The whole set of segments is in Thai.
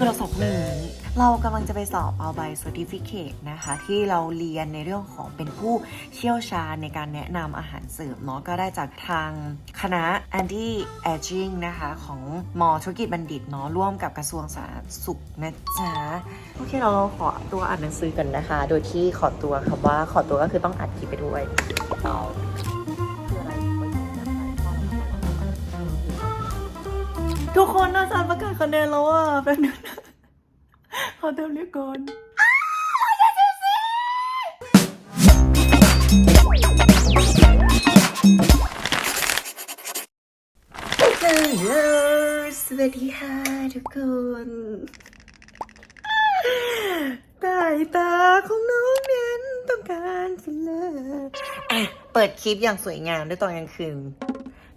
คือเราสอบพรุ่งนี้เรากำลังจะไปสอบเอาใบ certificate นะคะ ที่เราเรียนในเรื่องของเป็นผู้เชี่ยวชาญในการแนะนำอาหารเสริมเนาะก็ได้จากทางคณะ anti aging นะคะ ของมอธุรกิจบัณฑิตเนาะร่วมกับกระทรวงสาธารณสุขนะจ๊ะ โอเคเราขอตัวอ่านหนังสือกันนะคะ โดยที่ขอตัวคำว่าขอตัวก็คือต้องอัดคลิปไปด้วย ทุกคนอาจารย์ประกาศคะแนนแล้วอะแป๊บนึงนะขอเติมเรียกก่อนฮัลโหลสวัสดีค่ะทุกคนสายตาของน้องนั้นต้องการฟิลเลอร์อะเปิดคลิปอย่างสวยงามด้วยตอนกลางคืน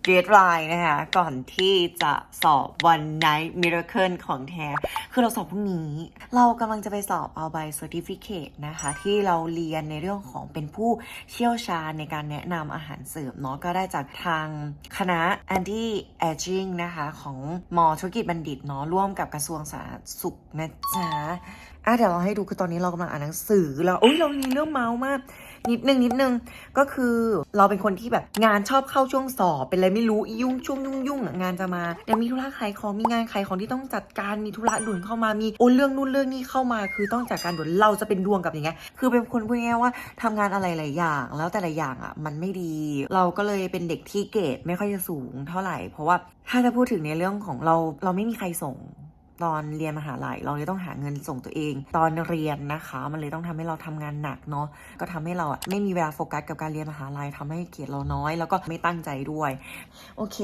เรียดไลน์นะคะ ก่อนที่จะสอบวัน Night Miracle ของแท้ คือเราสอบพรุ่งนี้ เรากำลังจะไปสอบเอาใบ Certificate นะคะ ที่เราเรียนในเรื่องของเป็นผู้เชี่ยวชาญในการแนะนำอาหารเสริมเนาะก็ได้จากทางคณะ anti aging นะคะ ของมอธุรกิจบัณฑิตเนาะร่วมกับกระทรวงสาธารณสุขนะจ๊ะ อะเดี๋ยวเราให้ดูคือตอนนี้เรากำลังอ่านหนังสือแล้วอุ้ยเรามีเรื่องเมาส์มาก นิดนึงนิดนึงก็คือเราเป็นคนที่แบบงานชอบเข้าช่วงสอบเป็นอะไรไม่รู้ยุ่งช่วงยุ่งยุ่งงานจะมาเดี๋ยวมีธุระขายของมีงานขายของที่ต้องจัดการมีธุระด่วนเข้ามามีโอ้เรื่องนู่นเรื่องนี้เข้ามา คือต้องจัดการด่วนเราจะเป็นดวงกับอย่างเงี้ยคือเป็นคนพูดง่ายว่าทำงานอะไรหลายอย่าง แล้วแต่ละอย่างอะมันไม่ดี เราก็เลยเป็นเด็กที่เกรดไม่ค่อยจะสูงเท่าไหร่ เพราะว่าถ้าจะพูดถึงในเรื่องของเราเราไม่มีใครส่ง ตอนเรียนมหาลัยเราเลยต้องหาเงินส่งตัวเอง ตอนเรียนนะคะ มันเลยต้องทำให้เราทำงานหนักเนาะก็ทำให้เราอะไม่มีเวลาโฟกัสกับการเรียนมหาลัยทำให้เกียรติเราน้อย แล้วก็ไม่ตั้งใจด้วย โอเค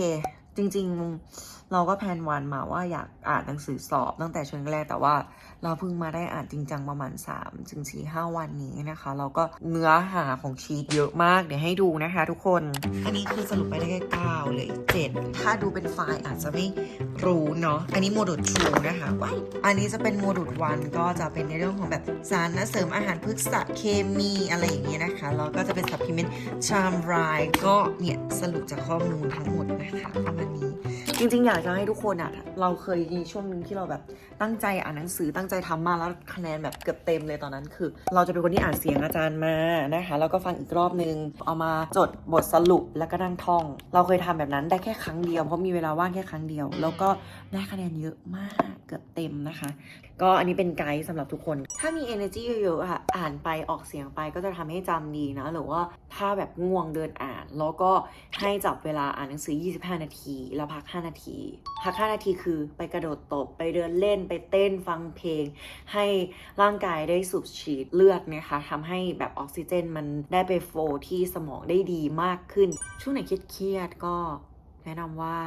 จริง ๆ เราก็แพลนวันมาว่าอยากอ่านหนังสือสอบตั้งแต่ช่วงแรกแต่ว่าเราเพิ่งมาได้อ่านจริงจังประมาณ3ถึง4 5 วันนี้นะคะ เราก็เนื้อหาของชีตเยอะมากเดี๋ยวให้ดูนะคะทุกคน อันนี้คือสรุปไปได้แค่9เหลย7ถ้าดูเป็นไฟล์อาจจะไม่รู้เนาะอันนี้โมดูล2นะคะว้ายอันนี้จะเป็นโมดูล1ก็จะเป็นในเรื่องของแบบสารเสริมอาหารพฤกษเคมีอะไรอย่างเงี้ยนะคะแล้วก็จะเป็น supplement charm ride ก็เนี่ยสรุปจากข้อมูลทั้งหมดนะคะประมาณนี้จริงๆอยากจะให้ทุกคนอะเราเคยมีช่วงหนึ่งที่เราแบบตั้งใจอ่านหนังสือตั้งใจทำมาแล้วคะแนนแบบเกือบเต็มเลยตอนนั้นคือ เราจะเป็นคนที่อ่านเสียงอาจารย์มานะคะแล้วก็ฟังอีกรอบนึง เอามาจดบทสรุปแล้วก็นั่งท่อง เราเคยทำแบบนั้นได้แค่ครั้งเดียวเพราะมีเวลาว่างแค่ครั้งเดียว แล้วก็ได้คะแนนเยอะมากเกือบเต็มนะคะ ก็อันนี้เป็นไกด์สำหรับทุกคน ถ้ามี energy เยอะๆอะอ่านไปออกเสียงไปก็จะทำให้จำดีนะ หรือว่าถ้าแบบง่วงเดินอ่าน แล้วก็ให้จับเวลาอ่านหนังสือ 25 นาที แล้วพัก 5 นาที พัก 5 นาทีคือไปกระโดดตบ ไปเดินเล่นไปเต้นฟังเพลง ให้ร่างกายได้สูบฉีดเลือดนะคะทำให้แบบออกซิเจนมันได้ไปโฟที่สมองได้ดีมากขึ้น ช่วงไหนเครียดๆก็แนะนำว่า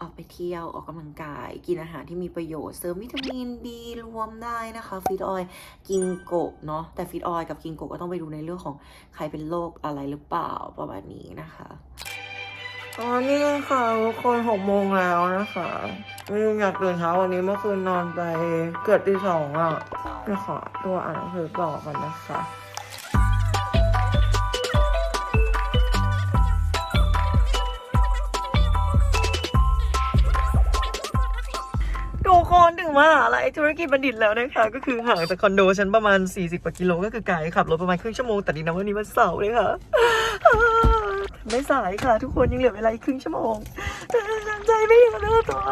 ออกไปเที่ยวออกกำลังกาย กินอาหารที่มีประโยชน์เสริมวิตามินดีรวมได้นะคะฟิตออยกิงโกะเนาะแต่ฟิตออยกับกิงโกะก็ต้องไปดูในเรื่องของใครเป็นโรคอะไรหรือเปล่าประมาณนี้นะคะตอนนี้ค่ะทุกคนหกโมงแล้วนะคะไม่อยากตื่นเช้าวันนี้เมื่อคืนนอนไปเกือบตีสองอะไปขอตัวอ่านหนังสือต่อกันนะคะ มหาลัยธุรกิจบัณฑิตแล้วนะคะ ก็คือห่างจากคอนโดฉันประมาณ 40กว่ากิโลก็คือไกลขับรถประมาณครึ่งชั่วโมงแต่ดีนะวันนี้วันเสาร์เลยค่ะไม่สายค่ะ ทุกคนยังเหลือเวลาอีกครึ่งชั่วโมงใจไม่อยู่เนื้อตัว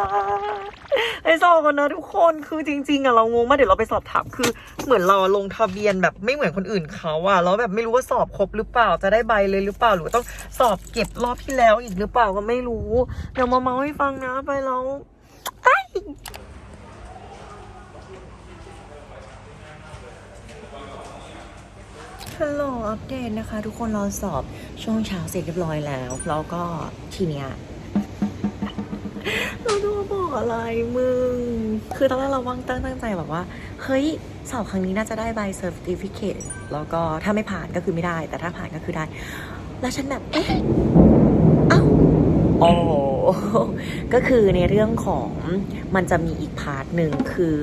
ไอ้สอบกันนะทุกคนคือจริง ๆอะเรางงมากเดี๋ยวเราไปสอบถามคือเหมือนเราลงทะเบียนแบบไม่เหมือนคนอื่นเขาอะแล้วแบบไม่รู้ว่าสอบครบหรือเปล่าจะได้ใบเลยหรือเปล่าหรือต้องสอบเก็บรอบที่แล้วอีกหรือเปล่าก็ไม่รู้เดี๋ยวมาเมาให้ฟังนะไปแล้ว ฮัลโหลอัปเดตนะคะ ทุกคนเราสอบช่วงเช้าเสร็จเรียบร้อยแล้ว แล้วก็ทีเนี้ยเราจะมาบอกอะไรมึง คือตอนแรกเราว่างตั้งตั้งใจแบบว่า เฮ้ย สอบครั้งนี้น่าจะได้ใบเซอร์ติฟิเคตแล้วก็ถ้าไม่ผ่านก็คือไม่ได้ แต่ถ้าผ่านก็คือได้ แล้วฉันแบบเอ๊ะเอ้าโอ้ก็คือในเรื่องของมันจะมีอีกพาร์ทหนึ่งคือ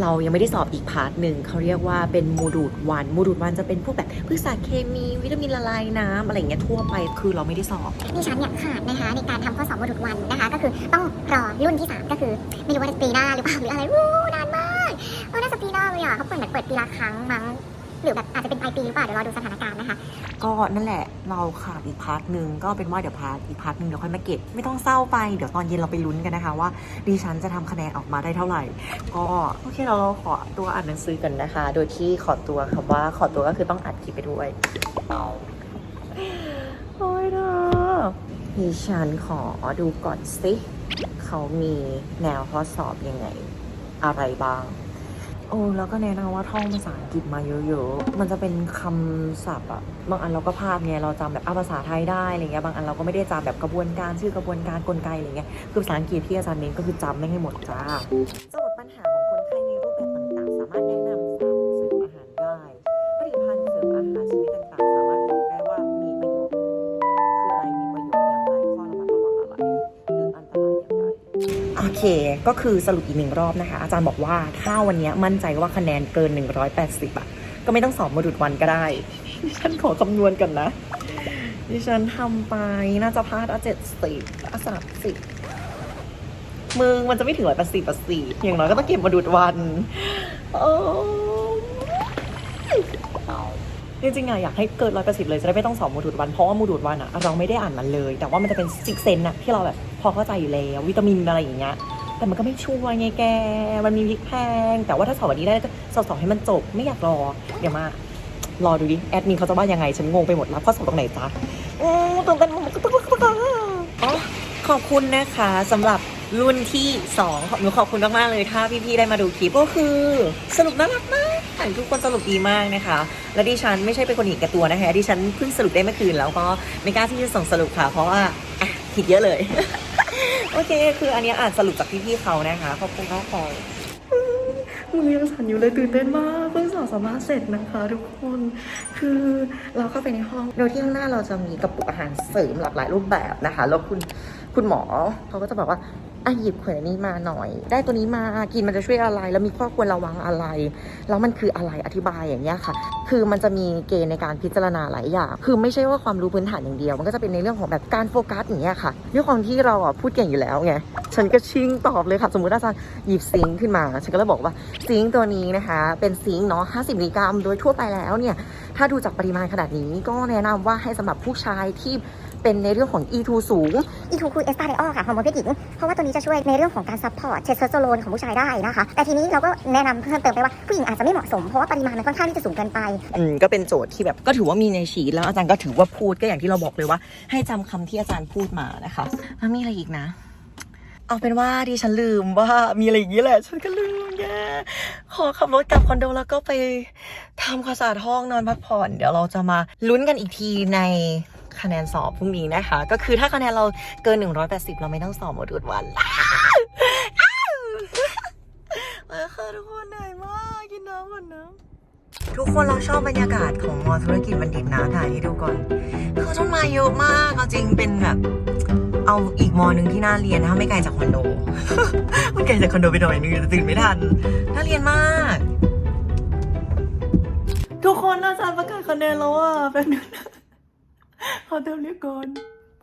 เรายังไม่ได้สอบอีกพาร์ทหนึ่งเขาเรียกว่าเป็นโมดูลวันโมดูลวันจะเป็นพวกแบบพืชสารเคมีวิตามินละลายน้ำอะไรอย่างเงี้ยทั่วไปคือเราไม่ได้สอบดิฉันเนี่ยขาดนะคะในการทำข้อสอบโมดูลวันนะคะ ก็คือต้องรอรุ่นที่ 3 ก็คือ ไม่รู้ว่าจะปีหน้าหรือเปล่าหรืออะไรอู้นานมากเขาเปิดเหมือนเปิดปีละครั้งมั้ง หรือแบบอาจจะเป็นปลายปีหรือเปล่าเดี๋ยวรอดูสถานการณ์นะคะ ก็นั่นแหละเราขาดอีกพาร์ทหนึ่งก็เป็นว่าเดี๋ยวพาร์ทอีกพาร์ทหนึ่งเดี๋ยวค่อยมาเก็บไม่ต้องเศร้าไปเดี๋ยวตอนเย็นเราไปลุ้นกันนะคะว่าดิฉันจะทำคะแนนออกมาได้เท่าไหร่ ก็โอเคเราขอตัวอ่านหนังสือกันนะคะ โดยที่ขอตัวคำว่าขอตัวก็คือต้องอัดคลิปไปด้วยโอ้ยเธอดิฉันขอดูก่อนสิเขามีแนวข้อสอบยังไง อะไรบ้าง โอ้แล้วก็แนะนำว่าท่องภาษาอังกฤษมาเยอะๆ มันจะเป็นคำศัพท์อะบางอันเราก็พลาดไงเราจำแบบภาษาไทยได้อะไรเงี้ยบางอันเราก็ไม่ได้จำแบบกระบวนการชื่อกระบวนการกลไกอะไรเงี้ยคือภาษาอังกฤษที่อาจารย์เน้นก็คือจำไม่ให้หมดจ้า ก็คือสรุปอีกหนึ่งรอบนะคะ อาจารย์บอกว่าถ้าวันนี้มั่นใจว่าคะแนนเกิน 180อะก็ไม่ต้องสอบโมดูลวันก็ได้ดิฉันขอคำนวณกันนะ ดิฉันทำไปน่าจะพลาดอะเจ็ดสิบอะสามสิบมึงมันจะไม่ถึงร้อยแปดสิบแปดสิบอย่างน้อยก็ต้องเก็บโมาดูลวันโอ้จริงๆอะอยากให้เกินร้อยแปดสิบเลยจะได้ไม่ต้องสอบโมดูลวันเพราะว่าโมดูลวันอะเราไม่ได้อ่านมันเลย แต่ว่ามันจะเป็นซิกเซนอะที่เราแบบพอเข้าใจอยู่แล้ววิตามินอะไรอย่างเงี้ย แต่มันก็ไม่ช่วยไงแก มันมีพริกแพง แต่ว่าถ้าสอบวันนี้ได้ก็สอบสอบให้มันจบ ไม่อยากรอ เดี๋ยวมา รอดูดิ แอดมินเขาจะว่ายังไง ฉันงงไปหมดแล้วข้อสอบตรงไหนจ๊ะโอ้ตื่นเต้นมากอ๋อขอบคุณนะคะสำหรับรุ่นที่สองหนูขอบคุณมาก ๆ เลยถ้าพี่ๆได้มาดูคลิปก็คือ สรุปน่ารักมากทุกคนสรุปดีมากนะคะ และดิฉันไม่ใช่เป็นคนห็นแกตัวนะคะดิฉันเพิ่งสรุปได้เมื่อคืนแล้วก็ไม่กล้าที่จะส่งสรุปค่ะ เพราะว่าผิดเยอะเลย โอเค คืออันนี้อ่านสรุปจากพี่ๆเขานะคะขอบคุณมากค่ะมือยังสั่นอยู่เลยตื่นเต้นมากเพิ่งสอบสามารถเสร็จนะคะทุกคนคือเราเข้าไปในห้องโดยที่ข้างหน้าเราจะมีกระปุกอาหารเสริมหลากหลายรูปแบบนะคะ แล้วคุณคุณหมอเขาก็จะบอกว่า อะหยิบขวดนี้มาหน่อย ได้ตัวนี้มากินมันจะช่วยอะไร แล้วมีข้อควรระวังอะไร แล้วมันคืออะไรอธิบายอย่างเงี้ยค่ะ คือมันจะมีเกณฑ์ในการพิจารณาหลายอย่าง คือไม่ใช่ว่าความรู้พื้นฐานอย่างเดียว มันก็จะเป็นในเรื่องของแบบการโฟกัสอย่างเงี้ยค่ะด้วยความที่เราอะพูดเก่งอยู่แล้วไง ฉันก็ชิงตอบเลยค่ะ สมมุติอาจารย์หยิบซิงขึ้นมา ฉันก็เลยบอกว่าซิงตัวนี้นะคะ เป็นซิงเนาะ 50 มิลลิกรัม โดยทั่วไปแล้วเนี่ย ถ้าดูจากปริมาณขนาดนี้ก็แนะนำว่าให้สำหรับผู้ชายที่ เป็นในเรื่องของ E2 สูง E2 คือเอสตาเดอค่ะฮอร์โมนเพศหญิง เพราะว่าตัวนี้จะช่วยในเรื่องของการซัพพอร์ตเทสโทสเตอโรนของผู้ชายได้นะคะ แต่ทีนี้เราก็แนะนำเพิ่มเติมไปว่าผู้หญิงอาจจะไม่เหมาะสมเพราะว่าปริมาณมันค่อนข้างที่จะสูงเกินไป อืมก็เป็นโจทย์ที่แบบก็ถือว่ามีในชีตแล้วอาจารย์ก็ถือว่าพูดก็อย่างที่เราบอกเลยว่า ให้จำคำที่อาจารย์พูดมานะคะแล้วมีอะไรอีกนะ เอาเป็นว่าดิฉันลืมว่ามีอะไรอย่างนี้แหละฉันก็ลืมแย่ขอขับรถกลับคอนโดแล้วก็ไปทำความสะอาดห้องนอนพักผ่อน เดี๋ยวเราจะมาลุ้นกันอีกทีใน คะแนนสอบพรุ่งนี้นะคะ ก็คือถ้าคะแนนเราเกิน 180 เราไม่ต้องสอบหมดทุกวันมาค่ะทุกคนเหนื่อยมากกินน้ำก่อนนะทุกคนเราชอบบรรยากาศของมอธุรกิจบัณฑิตนะถ่ายให้ดูก่อนคือต้นไม้เยอะมากเอาจริงเป็นแบบเอาอีกมอหนึ่งที่น่าเรียนนะคะไม่ไกลจากคอนโดไม่ไกลจากคอนโดไปหน่อยนึงแต่ตื่นไม่ทันน่าเรียนมาก ทุกคนอาจารย์ประกาศคะแนนแล้วอะแป๊บนึงนะ อเติมเรียกก่อน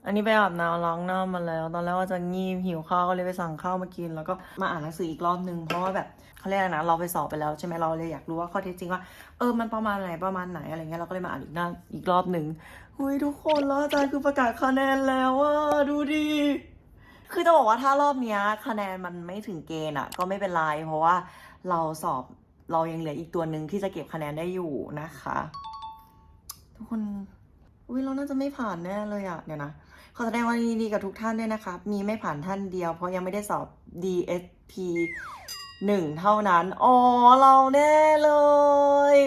อันนี้ไปอาบน้ำล้างหน้ามาแล้ว ตอนแรกว่าจะงีบหิวข้าวก็เลยไปสั่งข้าวมากิน แล้วก็มาอ่านหนังสืออีกรอบนึง เพราะว่าแบบเขาเรียกนะเราไปสอบไปแล้วใช่ไหมเราเลยอยากรู้ว่าข้อเท็จจริงว่าเออมันประมาณไหนประมาณไหนอะไรเงี้ยเราก็เลยมาอ่านอีกหน้าอีกรอบหนึ่งหุยทุกคนแล้วอาจารย์คือประกาศคะแนนแล้วอะดูดิคือจะบอกว่าถ้ารอบเนี้ยคะแนนมันไม่ถึงเกณฑ์อะ ก็ไม่เป็นไรเพราะว่าเราสอบเรายังเหลืออีกตัวหนึ่งที่จะเก็บคะแนนได้อยู่นะคะ ทุกคน อุ้ยเราน่าจะไม่ผ่านแน่เลยอะเดี๋ยวนะขอแสดงความยินดีกับทุกท่านด้วยนะครับ มีไม่ผ่านท่านเดียว เพราะยังไม่ได้สอบ DSP หนึ่งเท่านั้น อ๋อ เราแน่เลย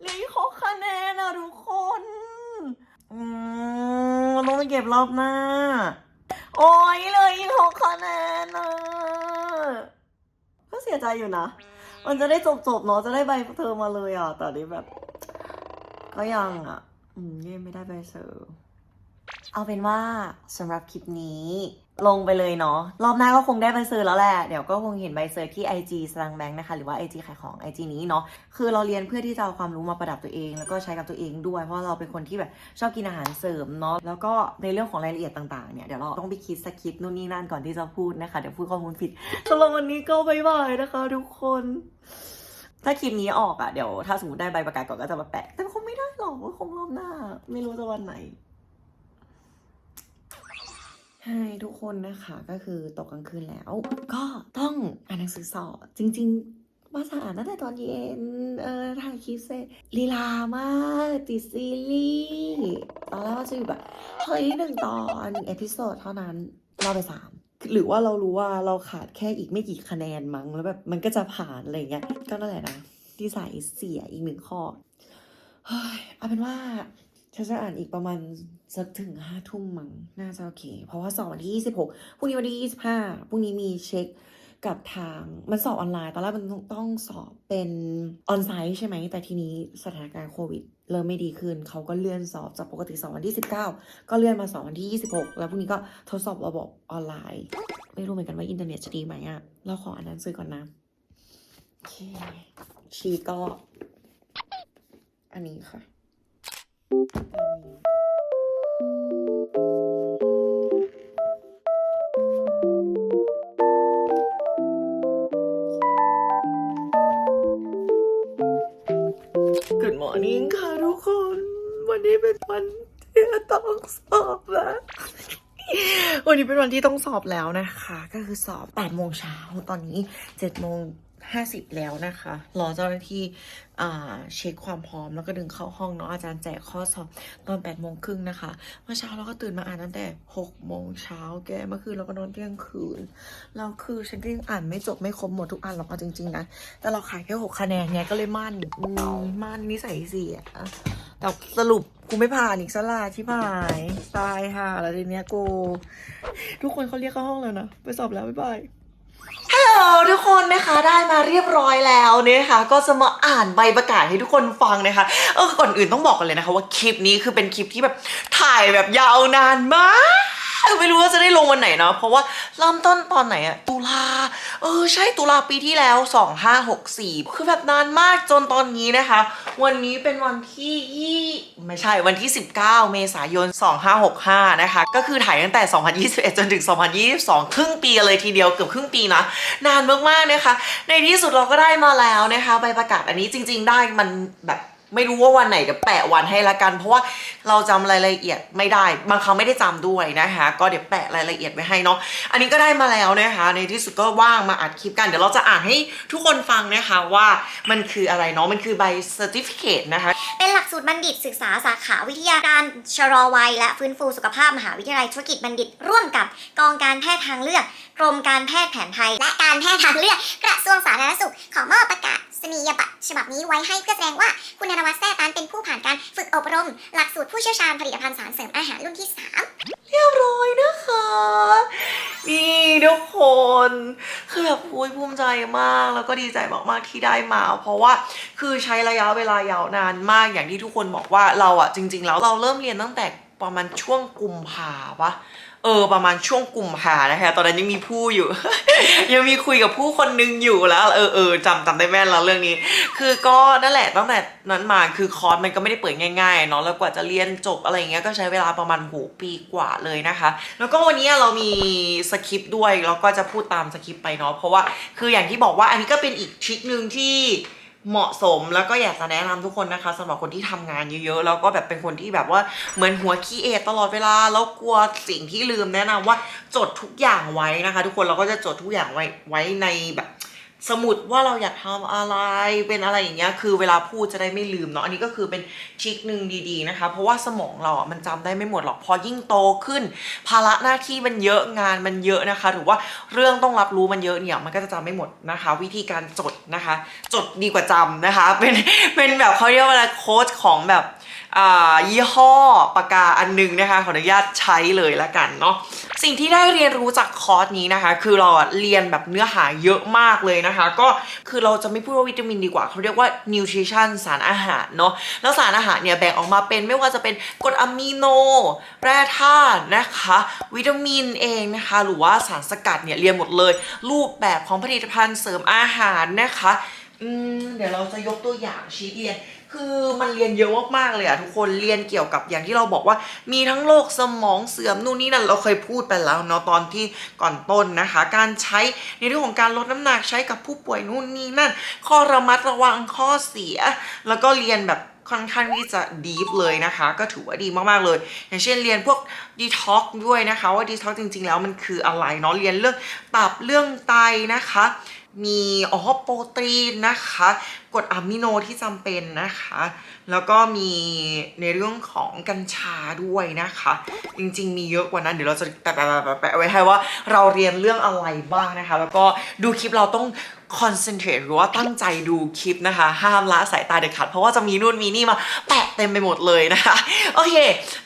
เหลืออีกหกคะแนนอะทุกคน อืมต้องไปเก็บรอบหน้า โอ้ยเลยอีกหกคะแนนอะก็เสียใจอยู่นะ มันจะได้จบๆเนาะ จะได้ใบเธอมาเลยอะแต่นี่แบบ ก็ยังอะ อืมยังไม่ได้ใบเซอร์เอาเป็นว่าสำหรับคลิปนี้ ลงไปเลยเนาะรอบหน้าก็คงได้ใบเซอร์แล้วแหละเดี๋ยวก็คงเห็นใบเซอร์ที่ IG สลังแบงค์นะคะ หรือว่า IG ขายของ IG นี้เนาะคือเราเรียนเพื่อที่จะเอาความรู้มาประดับตัวเอง แล้วก็ใช้กับตัวเองด้วย เพราะเราเป็นคนที่แบบชอบกินอาหารเสริมเนาะแล้วก็ในเรื่องของรายละเอียดต่างๆเนี่ยเดี๋ยวเราต้องไปคิดสคริปต์นู่นนี่นั่นก่อนที่จะพูดนะคะเดี๋ยวพูดข้อมูลผิดสำหรับวันนี้ก็บายบายนะคะ ทุกคน ถ้าคลิปนี้ออกอะเดี๋ยวถ้าสมมติได้ใบประกาศก่อนก็จะมาแปะ แต่คงไม่ได้หรอกคงรอบหน้า ไม่รู้จะวันไหนใช่ทุกคนนะคะก็คือตกกลางคืนแล้ว ก็ต้องอ่านหนังสือสอบจริงๆมาสอ่านตั้งแต่ตอนเย็นเออถ่ายคลิปเสร็จลีลามากติดซีรีส์ตอนแรกว่าจะอยู่แบบเฮ้ยหนึ่งตอนเอพิโซดเท่านั้นราไปสาม หรือว่าเรารู้ว่าเราขาดแค่อีกไม่กี่คะแนนมั้งแล้วแบบมันก็จะผ่านอะไรเงี้ยก็นั่นแหละนะที่สายเสียอีกหนึ่งข้อเฮ้ยเอาเป็นว่าฉันจะอ่านอีกประมาณสักถึงห้าทุ่มมั้งน่าจะโอเค เพราะว่าสอบวันที่ยี่สิบหกพรุ่งนี้วันที่ยี่สิบห้าพรุ่งนี้มีเช็คกับทางมันสอบออนไลน์ตอนแรกมันต้องต้องสอบเป็นออนไซต์ใช่ไหมแต่ทีนี้สถานการณ์โควิด เริ่มไม่ดีขึ้น เขาก็เลื่อนสอบจากปกติสอบวันที่สิบเก้าก็เลื่อนมาสอบวันที่ยี่สิบหกแล้วพรุ่งนี้ก็ทดสอบระบบออนไลน์ ไม่รู้เหมือนกันว่าอินเทอร์เน็ตจะดีไหมอะเราขออ่านหนังสือก่อนนะโอเคชีก็ อันนี้ค่ะ Good morning ค่ะ วันนี้เป็นวันที่ต้องสอบแล้ว วันนี้เป็นวันที่ต้องสอบแล้วนะคะ ก็คือสอบ8โมงเช้าตอนนี้7โมง50 แล้วนะคะ รอเจ้าหน้าที่อ่าเช็คความพร้อมแล้วก็ดึงเข้าห้องเนาะอาจารย์แจกข้อสอบตอน8โมงครึ่งนะคะ เมื่อเช้าเราก็ตื่นมาอ่านตั้งแต่6โมงเช้าแกเมื่อคืนเราก็นอนเที่ยงคืนแล้วคือฉันก็ยังอ่านไม่จบไม่ครบหมดทุกอันหรอกเอาจริงๆนะแต่เราขายแค่หกคะแนนไงก็เลยมั่นมั่นนิสัยเสีย แต่สรุปกูไม่ผ่านอีกสลาที่ผ่ายตายค่ะแล้วทีเนี้ยกูทุกคนเขาเรียกเข้าห้องแล้วนะ ไปสอบแล้ว บ๊ายบายฮัลโหลทุกคนนะคะได้มาเรียบร้อยแล้วนะคะ ก็จะมาอ่านใบประกาศให้ทุกคนฟังนะคะเออก่อนอื่นต้องบอกกันเลยนะคะ ว่าคลิปนี้คือเป็นคลิปที่แบบถ่ายแบบยาวนานมาก ไม่รู้ว่าจะได้ลงวันไหนเนาะเพราะว่าเริ่มต้นตอนไหนอะตุลาเออใช่ตุลาปีที่แล้ว 2564 คือแบบนานมากจนตอนนี้นะคะ วันนี้เป็นวันที่ยี่ไม่ใช่วันที่ 19 เมษายน 2565 นะคะ ก็คือถ่ายตั้งแต่ 2021 จนถึง 2022 ครึ่งปีเลยทีเดียวเกือบครึ่งปีนะ นานมากๆนะคะ ในที่สุดเราก็ได้มาแล้วนะคะใบประกาศอันนี้จริง ๆ ได้มันแบบ ไม่รู้ว่าวันไหนเดี๋ยวแปะวันให้ละกัน เพราะว่าเราจำรายละเอียดไม่ได้ บางครั้งไม่ได้จำด้วยนะคะ ก็เดี๋ยวแปะรายละเอียดไว้ให้เนาะอันนี้ก็ได้มาแล้วนะคะ ในที่สุดก็ว่างมาอัดคลิปกันเดี๋ยวเราจะอ่านให้ทุกคนฟังนะคะว่ามันคืออะไรเนาะมันคือใบ certificate นะคะ เป็นหลักสูตรบัณฑิตศึกษาสาขาวิทยาการชะลอวัยและฟื้นฟูสุขภาพมหาวิทยาลัยธุรกิจบัณฑิต ร่วมกับกองการแพทย์ทางเลือก กรมการแพทย์แผนไทย และการแพทย์ทางเลือกกระทรวงสาธารณสุข ขอมอบประกาศนียบัตรฉบับนี้ไว้ให้เพื่อแสดงว่าคุณนวัฒน์แท้ตานเป็นผู้ผ่านการฝึกอบรม หลักสูตรผู้เชี่ยวชาญผลิตภัณฑ์สารเสริมอาหารรุ่นที่ 3 เรียบร้อยนะคะ นี่ทุกคนคือแบบอุยภูมิใจมากแล้วก็ดีใจมากๆที่ได้มา เพราะว่าคือใช้ระยะเวลายาวนานมากอย่างที่ทุกคนบอกว่าเราอะจริง ๆ แล้วเราเริ่มเรียนตั้งแต่ประมาณช่วงกุมภาปะ เออประมาณช่วงกลุ่มภานะคะตอนนั้นยังมีผู้อยู่ ยังมีคุยกับผู้คนนึงอยู่แล้ว เออเออจำจำได้แม่นแล้วเรื่องนี้ คือก็นั่นแหละตั้งแต่นั้นมาคือคอร์สมันก็ไม่ได้เปิดง่ายๆเนาะแล้วกว่าจะเรียนจบอะไรอย่างเงี้ยก็ใช้เวลาประมาณโหปีกว่าเลยนะคะ แล้วก็วันนี้เรามีสคริปต์ด้วยแล้วก็จะพูดตามสคริปต์ไปเนาะเพราะว่าคืออย่างที่บอกว่าอันนี้ก็เป็นอีกทริคหนึ่งที่ เหมาะสมแล้วก็อยากจะแนะนำทุกคนนะคะสำหรับคนที่ทำงานเยอะๆแล้วก็แบบเป็นคนที่แบบว่าเหมือนหัวขี้เอตลอดเวลาแล้วกลัวสิ่งที่ลืมแนะนำว่าจดทุกอย่างไว้นะคะ ทุกคนเราก็จะจดทุกอย่างไว้ไว้ในแบบ สมุดว่าเราอยากทำอะไรเป็นอะไรอย่างเงี้ยคือเวลาพูดจะได้ไม่ลืมเนาะอันนี้ก็คือเป็นทริคหนึ่งดีๆนะคะ เพราะว่าสมองเราอะมันจำได้ไม่หมดหรอกพอยิ่งโตขึ้น ภาระหน้าที่มันเยอะงานมันเยอะนะคะหรือว่าเรื่องต้องรับรู้มันเยอะเนี่ยมันก็จะจำไม่หมดนะคะ วิธีการจดนะคะ จดดีกว่าจำนะคะ เป็นเป็นแบบเขาเรียกว่าอะไรโค้ชของแบบ ยี่ห้อปากกาอันหนึงนะคะขออนุญาตใช้เลยละกันเนาะสิ่งที่ได้เรียนรู้จากคอร์สนี้นะคะ คือเราอะเรียนแบบเนื้อหาเยอะมากเลยนะคะ ก็คือเราจะไม่พูดว่าวิตามินดีกว่าเขาเรียกว่า nutrition สารอาหารเนาะแล้วสารอาหารเนี่ยแบ่งออกมาเป็นไม่ว่าจะเป็นกรดอะมิโน แร่ธาตุนะคะ วิตามินเองนะคะ หรือว่าสารสกัดเนี่ยเรียนหมดเลย รูปแบบของผลิตภัณฑ์เสริมอาหารนะคะอืมเดี๋ยวเราจะยกตัวอย่างชีทเรียน คือมันเรียนเยอะมากๆเลยอะทุกคนเรียนเกี่ยวกับอย่างที่เราบอกว่า มีทั้งโรคสมองเสื่อมนู่นนี่นั่นเราเคยพูดไปแล้วเนาะตอนที่ก่อนต้นนะคะ การใช้ในเรื่องของการลดน้ำหนักใช้กับผู้ป่วยนู่นนี่นั่น ข้อระมัดระวังข้อเสีย แล้วก็เรียนแบบค่อนข้างที่จะดีฟเลยนะคะ ก็ถือว่าดีมาก ๆ เลย อย่างเช่นเรียนพวกดีท็อกด้วยนะคะ ว่าดีท็อกจริง ๆ แล้วมันคืออะไรเนาะเรียนเรื่องตับเรื่องไตนะคะ มีอ๋อโปรตีนนะคะ รดอะมิโนที่จำเป็นนะคะ แล้วก็มีในเรื่องของกัญชาด้วยนะคะ จริงๆ มีเยอะกว่านั้น เดี๋ยวเราจะแปะๆๆๆไว้ให้ว่าเราเรียนเรื่องอะไรบ้างนะคะ แล้วก็ดูคลิปเราต้องคอนเซนเทรตหรือว่าตั้งใจดูคลิปนะคะ ห้ามละสายตาเด็ดขาดเพราะว่าจะมีนู่นมีนี่มาแปะเต็มไปหมดเลยนะคะ โอเค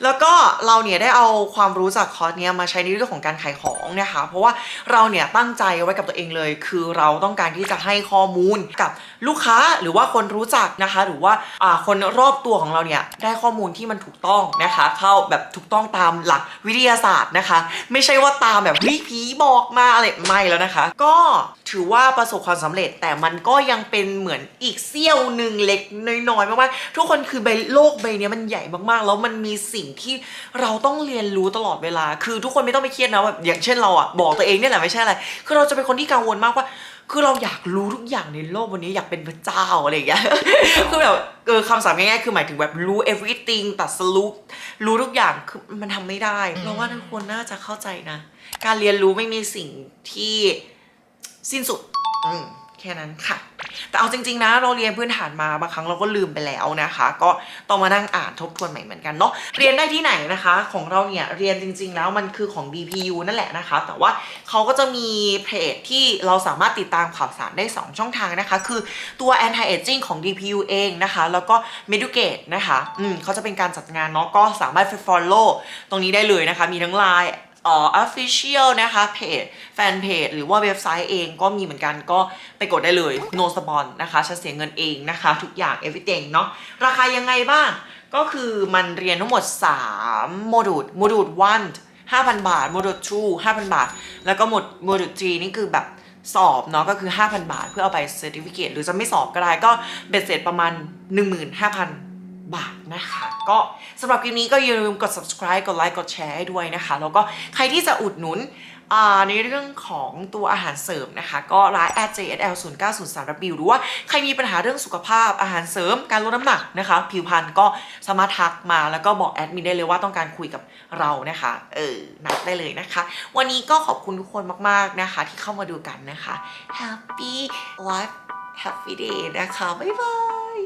แล้วก็เราเนี่ยได้เอาความรู้จากคอร์สเนี้ยมาใช้ในเรื่องของการขายของนะคะ เพราะว่าเราเนี่ยตั้งใจไว้กับตัวเองเลย คือเราต้องการที่จะให้ข้อมูลกับลูกค้าหรือว่าคนรู้จักนะคะ หรือว่าอ่าคนรอบตัวของเราเนี่ยได้ข้อมูลที่มันถูกต้องนะคะ เข้าแบบถูกต้องตามหลักวิทยาศาสตร์นะคะ ไม่ใช่ว่าตามแบบเฮ้ยผีบอกมาอะไรไม่แล้วนะคะ ก็ถือว่าประสบความสำเร็จแต่มันก็ยังเป็นเหมือนอีกเสี้ยวหนึ่งเล็กน้อยๆมากๆทุกคนคือใบโลกใบนี้มันใหญ่มากๆ แล้วมันมีสิ่งที่เราต้องเรียนรู้ตลอดเวลา คือทุกคนไม่ต้องไปเครียดนะแบบอย่างเช่นเราอะบอกตัวเองเนี่ยแหละไม่ใช่อะไรคือเราจะเป็นคนที่กังวลมากว่า คือเราอยากรู้ทุกอย่างในโลกวันนี้อยากเป็นพระเจ้าอะไรอย่างเงี้ยคือแบบเออคำศัพท์ง่ายๆคือหมายถึงแบบรู้ everything ตัดสรุปรู้ทุกอย่างคือมันทำไม่ได้เราว่าทุกคนน่าจะเข้าใจนะ การเรียนรู้ไม่มีสิ่งที่สิ้นสุด อืม แค่นั้นค่ะ แต่เอาจริงๆนะเราเรียนพื้นฐานมาบางครั้งเราก็ลืมไปแล้วนะคะ ก็ต้องมานั่งอ่านทบทวนใหม่เหมือนกันเนาะเรียนได้ที่ไหนนะคะ ของเราเนี่ยเรียนจริง ๆ แล้วมันคือของ DPU นั่นแหละนะคะ แต่ว่าเขาก็จะมีเพจที่เราสามารถติดตามข่าวสารได้ 2 ช่องทางนะคะ คือตัว anti aging ของ DPU เองนะคะ แล้วก็ Medugate นะคะอืมเขาจะเป็นการจัดงานเนาะก็สามารถ follow ตรงนี้ได้เลยนะคะ มีทั้ง Line อ่อ official นะคะเพจแฟนเพจหรือว่าเว็บไซต์เองก็มีเหมือนกันก็ไปกดได้เลย no spon นะคะฉันเสียเงินเองนะคะ ทุกอย่าง everything เนาะราคายังไงบ้าง ก็คือมันเรียนทั้งหมด 3 โมดูลโมดูล1 5,000 บาท โมดูล2 5,000 บาท แล้วก็โมดโมดูล3นี่คือแบบสอบเนาะก็คือ 5,000 บาท เพื่อเอาไปเซอร์ติฟิเคหรือจะไม่สอบก็ได้ก็เบ็ดเสร็จประมาณ 15,000 บาทนะคะ ก็สำหรับคลิปนี้ก็อย่าลืมกด subscribe กดไลค์กดแชร์ให้ด้วยนะคะ แล้วก็ใครที่จะอุดหนุนในเรื่องของตัวอาหารเสริมนะคะ ก็ร้าน @jsl 0 9 0 3 w หรือว่าใครมีปัญหาเรื่องสุขภาพอาหารเสริมการลดน้ำหนักนะคะ ผิวพรรณก็สามารถทักมาแล้วก็บอกแอดมินได้เลยว่าต้องการคุยกับเรานะคะ เออ นัดได้เลยนะคะ วันนี้ก็ขอบคุณทุกคนมากๆนะคะ ที่เข้ามาดูกันนะคะ Happy Life Happy Day นะคะ บ๊ายบาย